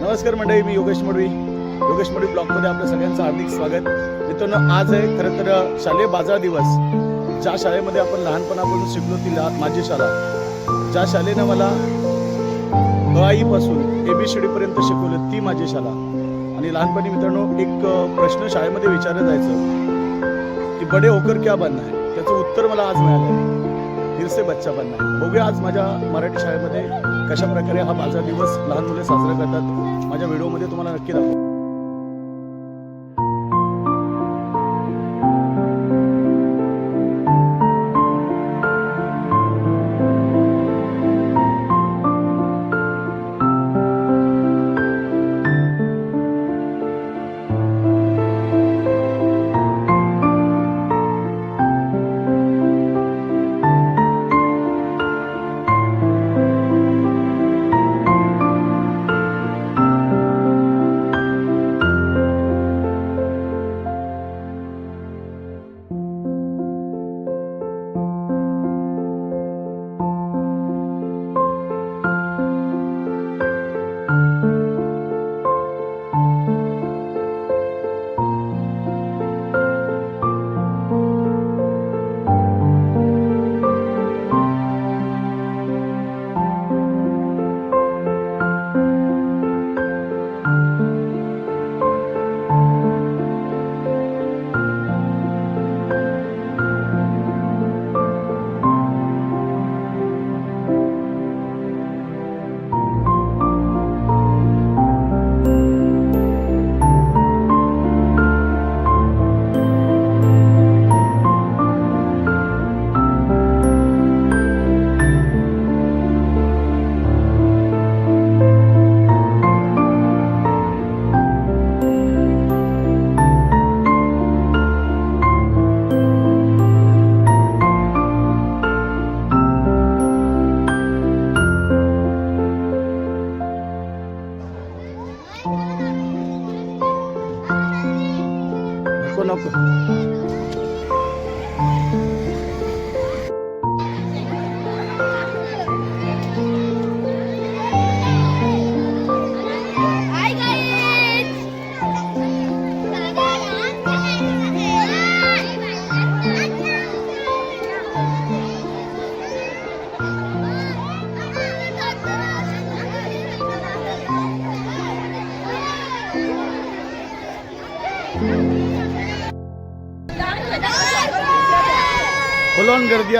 नमस्कार मंडळी मी योगेश मडवी. योगेश मडवी ब्लॉकमध्ये आपल्या सगळ्यांचं हार्दिक स्वागत. मित्रांनो आज आहे खरं तर शालेय बाजार दिवस. ज्या शाळेमध्ये आपण लहानपणापासून शिकलो ती माझी शाळा. ज्या शाळेनं मला पासून ए बी सी डीपर्यंत शिकवलं ती माझी शाळा. आणि लहानपणी मित्रांनो एक प्रश्न शाळेमध्ये विचारलं जायचं की बडे होकर क्या बनना है? त्याचं उत्तर मला आज मिळालं. फिर बच्चा बनना है बघूया आज माझ्या मराठी शाळेमध्ये कशा प्रकारे हा माझा दिवस लहान मुले साजरा करतात. माझ्या व्हिडिओमध्ये तुम्हाला नक्की दाखवू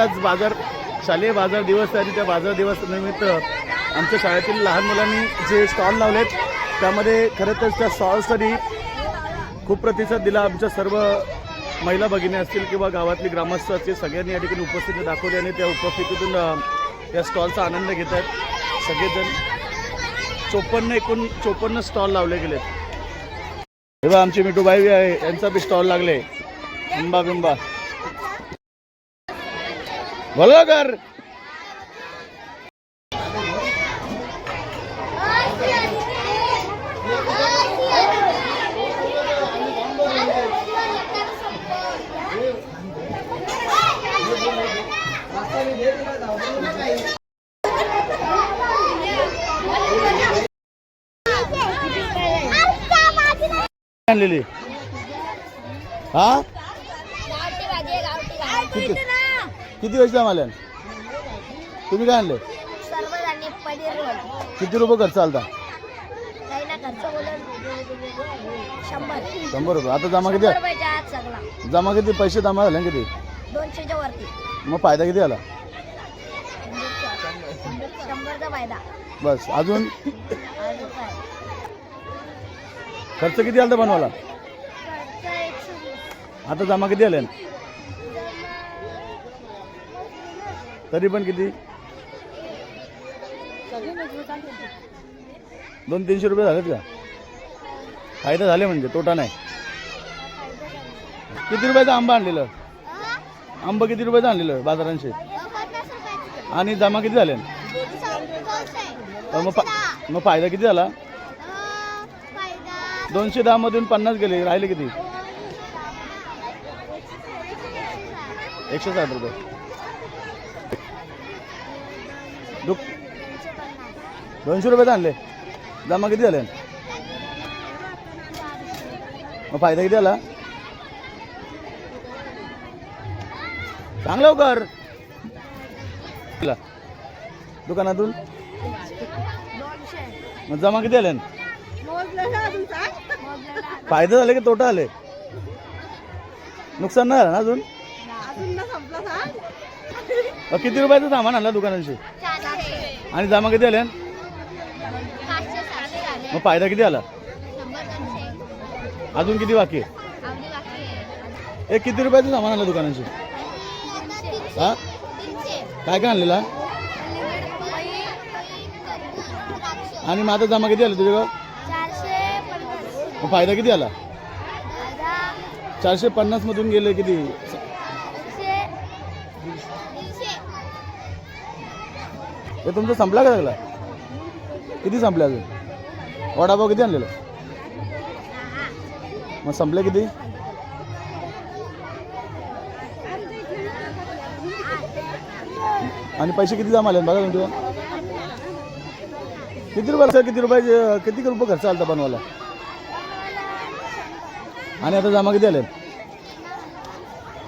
आज बाजार शालेय बाजार दिवस आहे त्या बाजार दिवसानिमित्त आमच्या शाळेतील लहान मुलांनी जे स्टॉल लावलेत त्यामध्ये खरं तर त्या स्टॉलसाठी खूप प्रतिसाद दिला. आमच्या सर्व महिला भगिनी असतील किंवा गावातली ग्रामस्थ असतील सगळ्यांनी या ठिकाणी उपस्थिती दाखवली आणि त्या उपस्थितीतून त्या या स्टॉलचा आनंद घेत आहेत. सगळेजण चोपन्न एकूण चोपन्न स्टॉल लावले गेलेत. तेव्हा आमची मिठूबाई आहे यांचा बी स्टॉल लागले. बिंबा बिंबा. बोला कर आणलेली हा किती पैसे आम्हाला तुम्ही काय आणले? पनीर रोल. किती रुपये खर्च आलता? काही ना खर्च बोलून शंभर. शंभर रुपये. आता जमा किती? शंभर रुपयाच्या आत सगळा. जमा किती? पैसे जमा झाले ना किती? दोनशेच्या वरती. मग फायदा किती आला शंभरचा फायदा. बस. अजून? अजून काय? खर्च किती आला बनवायला? खर्च एकशे वीस. आता जमा किती आले? तरी पण किती? दोन तीनशे रुपये झालेत का? फायदा झाले म्हणजे तोटा नाही. किती रुपयाचा आंबा आणलेलं? आंबा किती रुपयाचं आणलेलं बाजारांशी आणि जमा किती झाले? मग मग फायदा किती झाला? दोनशे दहा मधून पन्नास गेले राहिले किती? एकशे साठ रुपये. दोनशे रुपये आणले. जमा किती झाले? मग फायदा किती आला चांगलं कर दुकानातून? मग जमा किती आले फायदा झाले की तोटा आले नुकसान नाही झालं ना अजून? किती रुपयाचं सामान आणलं दुकानाशी आणि जमा किती आले आले मग फायदा किती आला अजून किती बाकी आहे? हे किती रुपयाचं सामान आणलं दुकानाशी तीनशे हा? काय काय आणलेला? आणि मग आता जमा किती आलं मग फायदा किती आला चारशे पन्नास मधून गेले किती? हे तुमचं संपला का सगळा? किती संपले अजून? वडापाव किती आणलेलं? मग संपले किती? आणि पैसे किती जमा आले बघा तुमच्या किती रुपये किती रुपये किती रुपये खर्च आला बनवायला? आणि आता जमा किती आले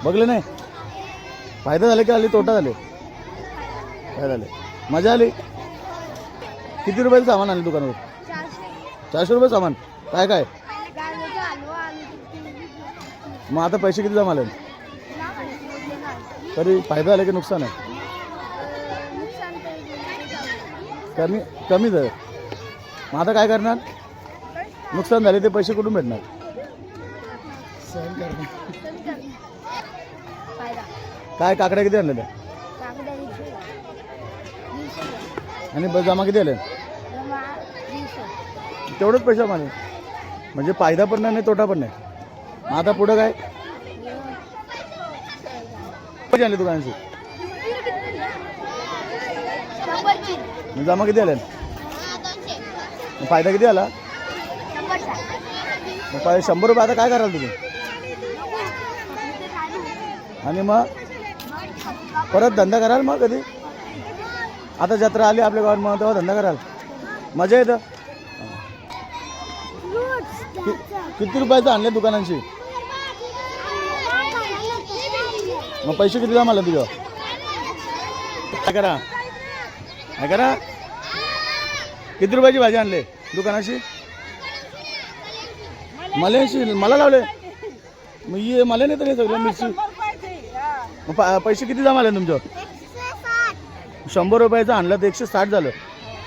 बघले नाही? फायदा झाले की आले तोटा झाले? काय झाले. मजा आली? किती रुपयाचं सामान आणलं दुकानावर? चारशे रुपये सामान. काय काय? मग आता पैसे किती जमा आले तरी फायदा झाला की नुकसान आहे? कमी कमी झालं मग आता काय करणार? नुकसान झाले ते पैसे कुठून भेटणार? फायदा काय काकड्या किती आणलेल्या आणि जमा किती आले? तेवढंच पैसे माने म्हणजे फायदा पण नाही तोटा पण नाही. आता पुढं काय? पैसे आणले दुकानाचे जमा किती आल्या फायदा किती आला मग शंभर रुपये आता काय कराल तुम्ही? आणि मग? परत धंदा कराल मग कधी? आता जत्रा आली आपल्या गावात मग तेव्हा धंदा कराल. मजा येतं कि- किती रुपयाचं आणले दुकानांशी? मग पैसे किती जमा तुझं तुझ्या काय करा? काय करा? किती रुपयाची भाजी आणले दुकानाशी? मला मला लावले. मग ये मला नाही तर सगळं मिरची. मग पैसे किती जमा आले शंभर रुपयाचं आणलं तर एकशे साठ झालं.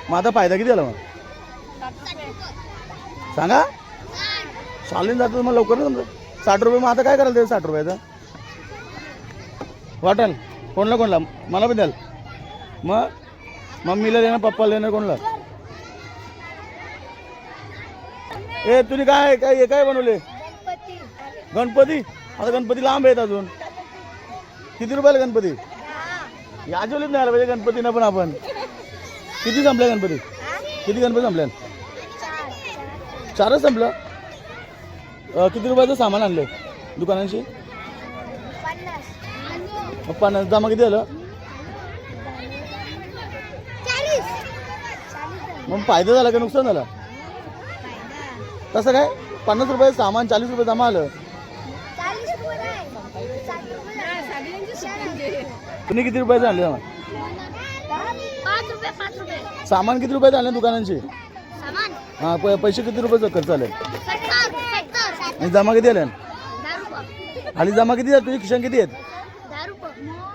मग आता फायदा किती झाला मग? सांगा. चालेल जातो मग लवकर समजा. साठ रुपये मग आता काय करायला ते साठ रुपयाचा? वाटेल कोणला कोणला? मला पण द्याल. मग? मम्मीला देणार पप्पाला देणार कोणला? ए तुम्ही काय काय हे काय बनवले? गणपती. आता गणपती लांब आहेत अजून. किती रुपयाला गणपती? याजवलीच नाही आला पाहिजे गणपतीनं पण आपण. किती संपल्या गणपती? किती गणपती संपल्या चारच संपलं? अं, किती रुपयाचं सामान आणलं दुकानांशी? पन्नास. जमा किती चाळीस मग फायदा झाला का नुकसान झालं? तसं काय? पन्नास रुपये सामान चाळीस रुपये जमा आलं. तुम्ही किती रुपयाचं आणले सामान पाच रुपये पाच रुपये सामान किती रुपयाचं आणलं दुकानांशी? सामान. हां प- पैसे किती रुपयाचं खर्च आले? आणि जमा किती आले? आणि जमा किती आहेत तुझी खिशान किती आहेत?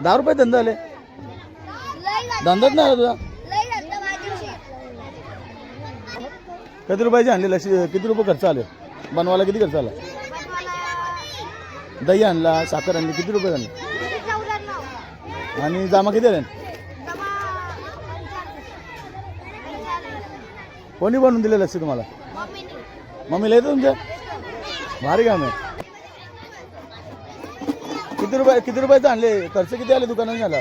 दहा रुपये धंदा आले. धंदाच नाही आला तुझा? किती रुपयाचे आणले? लक्ष किती रुपये खर्च आले? बनवायला किती खर्च आला? दही आणला साखर आणली किती रुपये आणले आणि जमा किती आले? कोणी बनवून दिले लक्ष तुम्हाला? मम्मीला येतं तुमच्या? भारी काम आहे. किती रुपये किती रुपयाचं आणले? खर्च किती आले दुकानात झाला?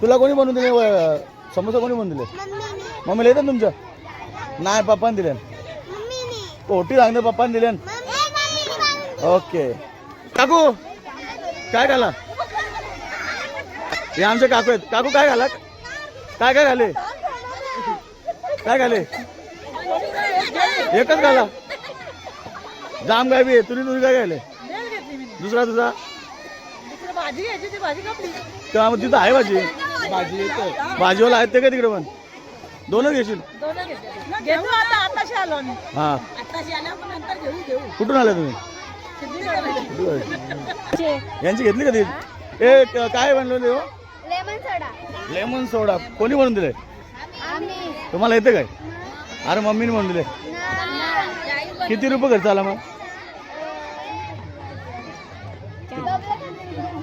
तुला कोणी बनवून दिले? व- समोसा कोणी बनवून दिले? मम्मीने मम्मीला येतं तुमच्या? नाही पप्पाने दिले. मम्मीने ओटी सांगते पप्पाने दिले. ओके. काकू काय घाला हे आमचे काकू आहेत. काकू काय घाला काय काय घाले काय घाले एकच घाला जाम काय बी आहे. तुझी तुझी काय घ्यायला? भेळ घेतली मी. दुसरा तुझा? दुसरं भाजी घ्यायची ती भाजी कापली. तर मग तिथं आहे भाजी. भाजी येते भाजीवाला आहेत ते काय तिकडे पण? दोनच घेशील? दोन घेतले. घेऊ आता आताशी आलो आम्ही. हा. आताशी आल्या पण नंतर घेऊ घेऊ. कुठून आले तुम्ही? यांची घेतली का ती? ए क- काय बनवले हो? Lemon soda. Lemon soda. कोणी बनवून दिले आम्ही. तुम्हाला येते काय? अरे मम्मीने बनवून दिले किती रुपये खर्च आला मग?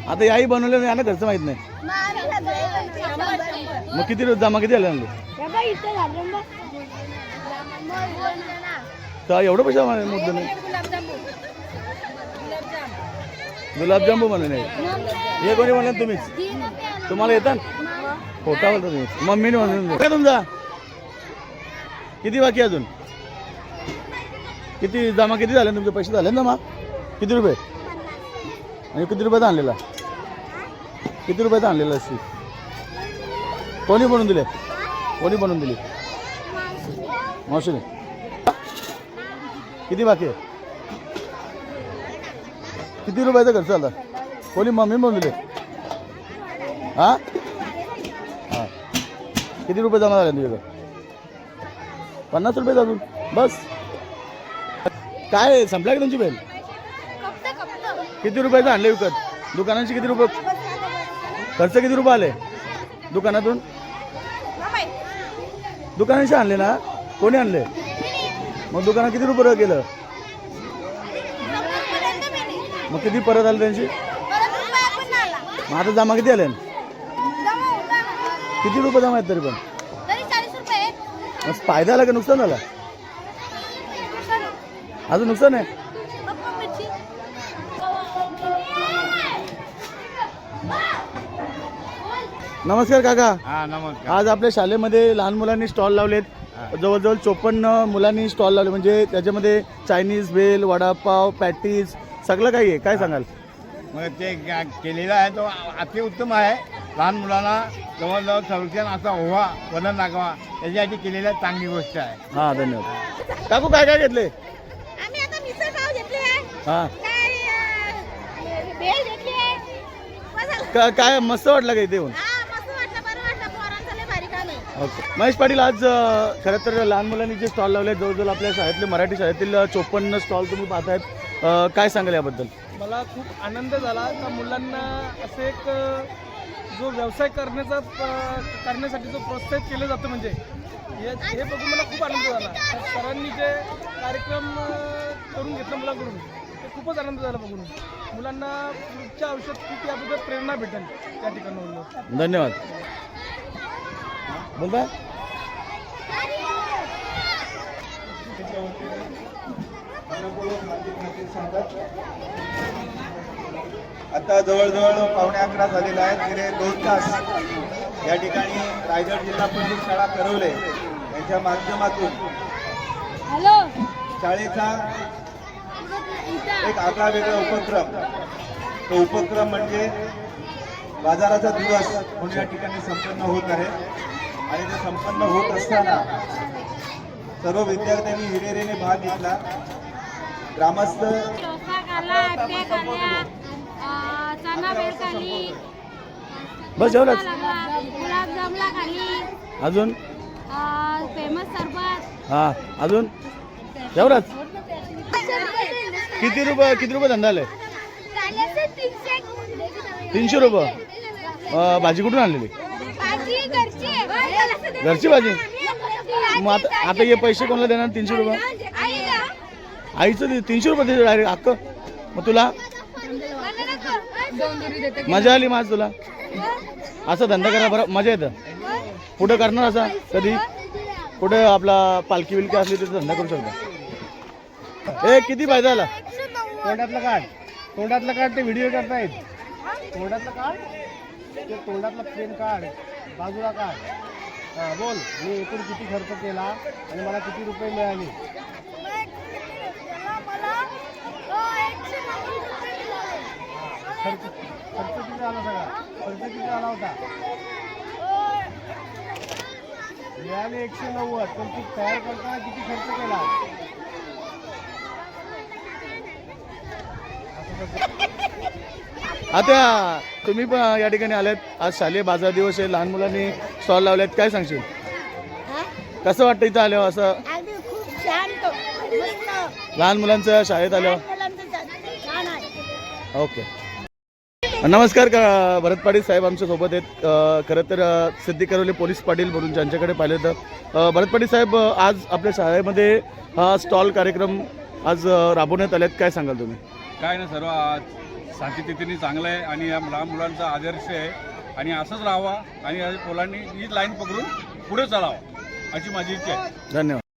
आता याही बनवले यांना खर्च माहीत नाही. मग किती रोज जमा किती आले तर एवढं पैसा मुद्दा नाही. गुलाबजामू बनवले हे कोणी बनवले तुम्हीच? तुम्हाला येतात? होता बोलता तुम्ही मम्मीने म्हणून काय तुमचा? किती बाकी अजून? किती जमा किती झाले? तुमचे पैसे झाले ना मग किती रुपये? आणि किती रुपयाचा आणलेला? किती रुपयाचा आणलेला असती कोणी बनवून दिले? कोणी बनवून दिली? मावशीने. किती बाकी आहे? किती रुपयाचा खर्च आला कोणी मम्मी बनवून दिले? हा? हा. किती रुपये जमा झाले तुझ्याकडे? पन्नास रुपये अजून. बस. काय संपला की तुमची बेल किती रुपयाचं आणले विकत? दुकानांचे किती रुपये? खर्च किती रुपये आले? दुकानातून? दुकानांचे आणले ना? कोणी आणले? मग दुकानात किती रुपये गेलं? मग किती परत आले त्यांची? मग आता जमा किती आले? किती रुपये जमा आहेत तरी पण? मग फायदा आला का नुकसान झालं अजून नुकसान आहे? नमस्कार काका. हा नमस्कार. आज आपल्या शाळेमध्ये लहान मुलांनी स्टॉल लावलेत. जवळजवळ चोपन्न मुलांनी स्टॉल लावले. म्हणजे त्याच्यामध्ये चायनीज भेल वडापाव पॅटीज सगळं काही आहे. काय सांगाल? मग ते केलेलं आहे. तो अतिउत्तम आहे. लहान मुलांना जवळजवळ संरक्षण असा व्हावा वलन लागावा त्याच्यासाठी केलेलं चांगली गोष्ट आहे. हां धन्यवाद. काकू काय काय घेतले? आम्ही आता मिसळ पाव घेतली आहे. हां. काय मस्त- का काय मस्त वाटलं का इथे येऊन हा मस्त वाटलं बरं वाटलं पोरांचं लय भारी काम आहे ओके महेश पाटील आज खरं तर लहान मुलांनी जे स्टॉल लावले जवळजवळ आपल्या शाळेतले मराठी शाळेतील चोपन्न स्टॉल तुम्ही पाहतायत. काय सांगाल याबद्दल? मला खूप आनंद झाला. का मुलांना असे एक जो व्यवसाय करण्याचा करण्यासाठी जो प्रोत्साहित केलं जातं म्हणजे हे हे बघून मला खूप आनंद झाला. सरांनी जे कार्यक्रम करून घेतलं मुलांकडून ते खूपच आनंद झाला बघून. मुलांना पुढच्या आयुष्यात खूप याबद्दल प्रेरणा भेटेल त्या ठिकाणावरून धन्यवाद. बोलताय आता जवळजवळ पावणे अकरा झालेला आहे गेले दोन तास या ठिकाणी रायगड जिल्हा परिषद शाळा करवले. यांच्या माध्यमातून शाळेचा एक आगळा वेगळा उपक्रम. तो उपक्रम म्हणजे बाजाराचा दिवस म्हणून या ठिकाणी संपन्न होत आहे. आणि ते संपन्न होत असताना सर्व विद्यार्थ्यांनी हिरेरीने भाग घेतला. ग्रामस्थ बस जेवलाच गुलाबजामला खाल्ली अजून? फेमस सरबत. हां अजून? जेवलाच किती रुपये किती रुपये धंदा आले तीनशे रुपये? भाजी कुठून आणलेली? भाजी घरची भाजी मग आता आता हे पैसे कोणाला देणार? तीनशे रुपये? आईचं दे- तीनशे रुपये देतो डायरेक्ट अक्क मग तुला? मजा आली माझ तुला? असा धंदा करा बरं. मजा येतं. कुठं करणार असा? कधी? कुठं आपला पालखी बिलकी असली तर धंदा करू शकता. ए किती फायदा आला तोंडातलं काढ. तोंडातलं काढ ते व्हिडिओ करतायत. तोंडातलं काढ. ते तोंडातलं पेन काढ. बाजूला काढ. बोल. मी एकूण किती खर्च आणि मला किती रुपये मिळाले? खर्च खर्च आला सगळा? खर्च किती आला होता? मिळाले एकशे नव्वद. पण तू तयार करताना किती खर्च केला? आता तुम्ही पण या ठिकाणी आल्यात आज शालेय बाजार दिवस आहे. लहान मुलांनी स्टॉल लावल्यात काय सांगशील? हा? कसं वाटतं इथं आल्यावर असं? लहान मुलांचं शाळेत आल्यावर? ओके. नमस्कार का भरत पाटील साहेब आमच्यासोबत आहेत. खरं तर सिद्धी करवले पोलीस पाटील म्हणून ज्यांच्याकडे पाहिलं तर भरत पाटील साहेब आज आपल्या शाळेमध्ये हा स्टॉल कार्यक्रम आज राबवण्यात आल्यात काय सांगाल तुम्ही? काय ना सर्व आज शांततेने चांगलं आहे आणि या लहान मुलांचा आदर्श आहे. आणि असंच राहावा आणि मुलांनी ही लाईन पकडून पुढे चालावं अशी माझी इच्छा आहे. धन्यवाद.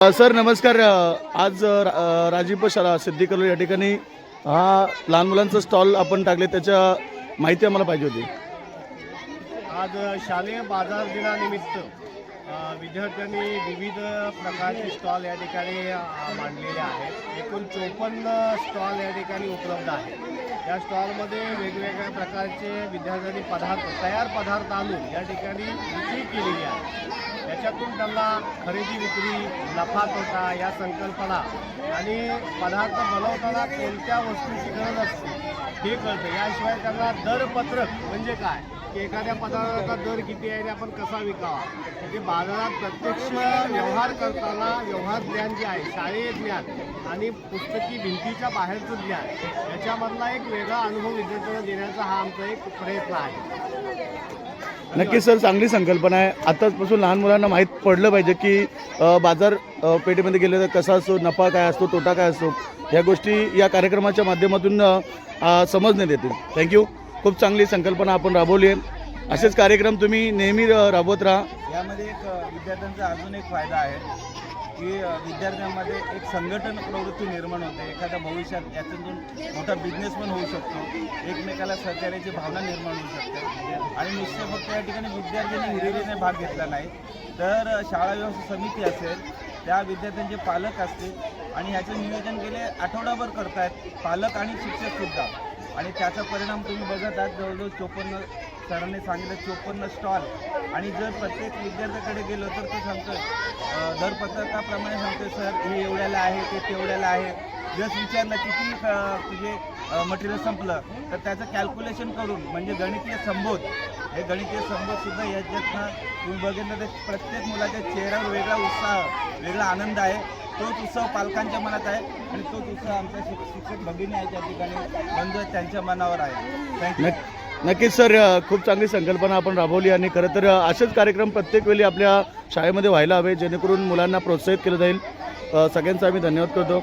सर नमस्कार. आज राजीव शाळा सिद्धीकलो या ठिकाणी हा लहान मुलांचा स्टॉल आपण टाकले त्याच्या माहिती आम्हाला पाहिजे होती. आज शालेय बाजार दिनानिमित्त विद्यार्थ्यांनी विविध प्रकारचे स्टॉल या ठिकाणी मांडलेले आहेत. एकूण चोपन्न स्टॉल या ठिकाणी उपलब्ध आहेत. या स्टॉलमध्ये वेगवेगळ्या प्रकारचे विद्यार्थ्यांनी पदार्थ तयार पदार्थ आणून या ठिकाणी विक्री केलेली आहे. याच्यातून त्यांना खरेदी विक्री नफा तोटा या संकल्पना आणि पदार्थ बनवताना कोणत्या वस्तूची गरज असते हे कळतं. याशिवाय त्यांना दरपत्रक म्हणजे काय की एखाद्या पदार्थाचा दर किती आहे आणि आपण कसा विकावा. म्हणजे बाजारात प्रत्यक्ष व्यवहार करताना व्यवहार ज्ञान जे आहे शालेय ज्ञान आणि पुस्तकी भिंतीच्या बाहेरचं ज्ञान याच्यामधला एक वेगळा अनुभव विद्यार्थ्यांना देण्याचा हा आमचा एक प्रयत्न आहे. नक्कीच सर चांगली संकल्पना आहे. आताचपासून लहान मुलांना माहीत पडलं पाहिजे की बाजार अ, पेठेमध्ये गेले तर कसा असतो नफा काय असतो तोटा काय असतो या गोष्टी या कार्यक्रमाच्या माध्यमातून समजण्यात येतील थँक्यू खूप चांगली संकल्पना आपण राबवली आहे. असेच कार्यक्रम तुम्ही नेहमी राबवत राहा. यामध्ये एक विद्यार्थ्यांचा अजून एक फायदा आहे. की विद्यार्थ्यांमध्ये एक संघटन प्रवृत्ती निर्माण होते. एखाद्या भविष्यात याच्यातून मोठा बिझनेस पण होऊ शकतो. एकमेकाला सहकार्याची भावना निर्माण होऊ शकते. आणि निश्चय फक्त या ठिकाणी विद्यार्थ्यांनी हिरिरीने भाग घेतला नाही. तर शाळा व्यवस्था समिती असेल त्या विद्यार्थ्यांचे पालक असतील आणि ह्याचं नियोजन गेले आठवडाभर करतायत पालक आणि शिक्षकसुद्धा आणि त्याचा परिणाम तुम्ही बघत आहात जवळजवळ चोपन्न सरांनी सांगितलं चोपन्न स्टॉल आणि जर प्रत्येक विद्यार्थ्याकडे गेलो तर तो सांगतो दर दरपत्रकाप्रमाणे सांगतो सर हे एवढ्याला आहे ते तेवढ्याला आहे. जर विचारलं किती तुझे मटेरियल संपलं तर त्याचं कॅल्क्युलेशन करून म्हणजे गणितीय संबोध हे गणितीय संबोध सुद्धा याच्यातनं तुम्ही बघितलं तर प्रत्येक मुलाच्या चेहऱ्यावर वेगळा उत्साह वेगळा आनंद आहे. तोच उत्सव पालकांच्या मनात आहे आणि तोच उत्सव आमच्या शिक्षक भगिनी आहे त्या ठिकाणी बंधू त्यांच्या मनावर आहे. थँक्यू नक्कीच सर खूप चांगली संकल्पना आपण राबवली आणि खरं तर असेच कार्यक्रम प्रत्येक वेळी आपल्या शाळेमध्ये व्हायला हवे जेणेकरून मुलांना प्रोत्साहित केलं जाईल. सगळ्यांचा आम्ही धन्यवाद करतो.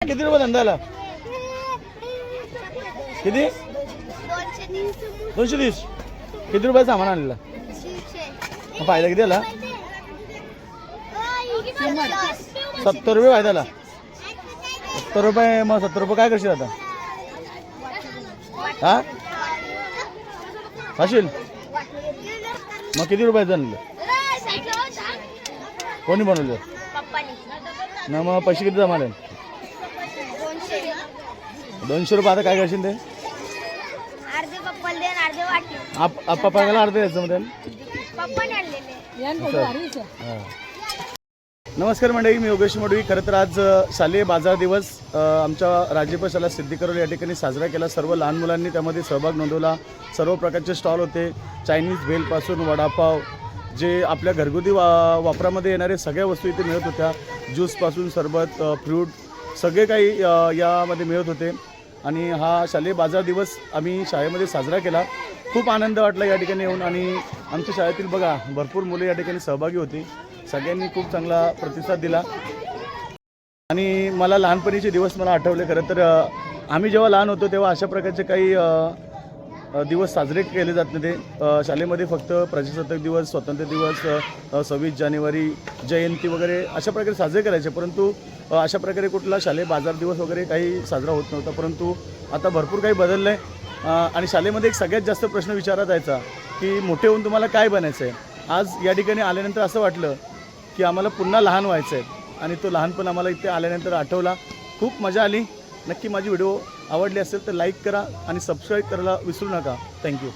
किती रुपये धंद्याला? किती? दोनशे तीस. किती रुपये सामान आणलेला? मग फायदा किती आला सत्तर रुपये फायद्याला सत्तर रुपये मग सत्तर रुपये काय करशील आता? हा? खाशील? मग किती रुपयाचं आणलं? कोणी बनवलं? ना मग पैसे किती जमा आले दोनशे रुपये आता काय करशील ते? अर्धे पप्पाला दे आणि अर्धे वाटले आप आप पप्पाला अर्ध द्यायचं आणलेले हा. नमस्कार मंडळी मी योगेश मडवी. खरं तर आज शालेय बाजार दिवस. आमच्या राज्यपशाला शाळा या ठिकाणी साजरा केला. सर्व लहान मुलांनी त्यामध्ये सहभाग नोंदवला. सर्व प्रकारचे स्टॉल होते. चायनीज भेलपासून वडापाव जे आपल्या घरगुती वा वापरामध्ये येणारे सगळ्या वस्तू इथे मिळत होत्या. ज्यूसपासून सरबत फ्रूट सगळे काही यामध्ये मिळत होते. आणि हा शालेय बाजार दिवस आम्ही शाळेमध्ये साजरा केला. खूप आनंद वाटला या ठिकाणी येऊन. आणि आमच्या शाळेतील बघा भरपूर मुले या ठिकाणी सहभागी होती. सगळ्यांनी खूप चांगला प्रतिसाद दिला. आणि मला लहानपणीचे दिवस मला आठवले खरं तर आम्ही जेव्हा लहान होतो तेव्हा अशा प्रकारचे काही दिवस साजरे केले जात नव्हते. शाळेमध्ये फक्त प्रजासत्ताक दिवस स्वातंत्र्य दिवस सव्वीस जानेवारी जयंती वगैरे अशा प्रकारे साजरे करायचे. परंतु अशा प्रकारे कुठला शालेय बाजार दिवस वगैरे काही साजरा होत नव्हता. परंतु आता भरपूर काही बदललं आहे आणि शाळेमध्ये एक सगळ्यात जास्त प्रश्न विचारला जायचा की मोठे होऊन तुम्हाला काय बनायचं आहे आज या ठिकाणी आल्यानंतर असं वाटलं की आम्हाला पुन्हा लहान व्हायचं आहे. आणि तो लहानपण आम्हाला इथे आल्यानंतर आठवला. खूप मजा आली. नक्की माझी व्हिडिओ आवडली असेल तर लाईक करा आणि सबस्क्राईब करायला विसरू नका. थँक्यू.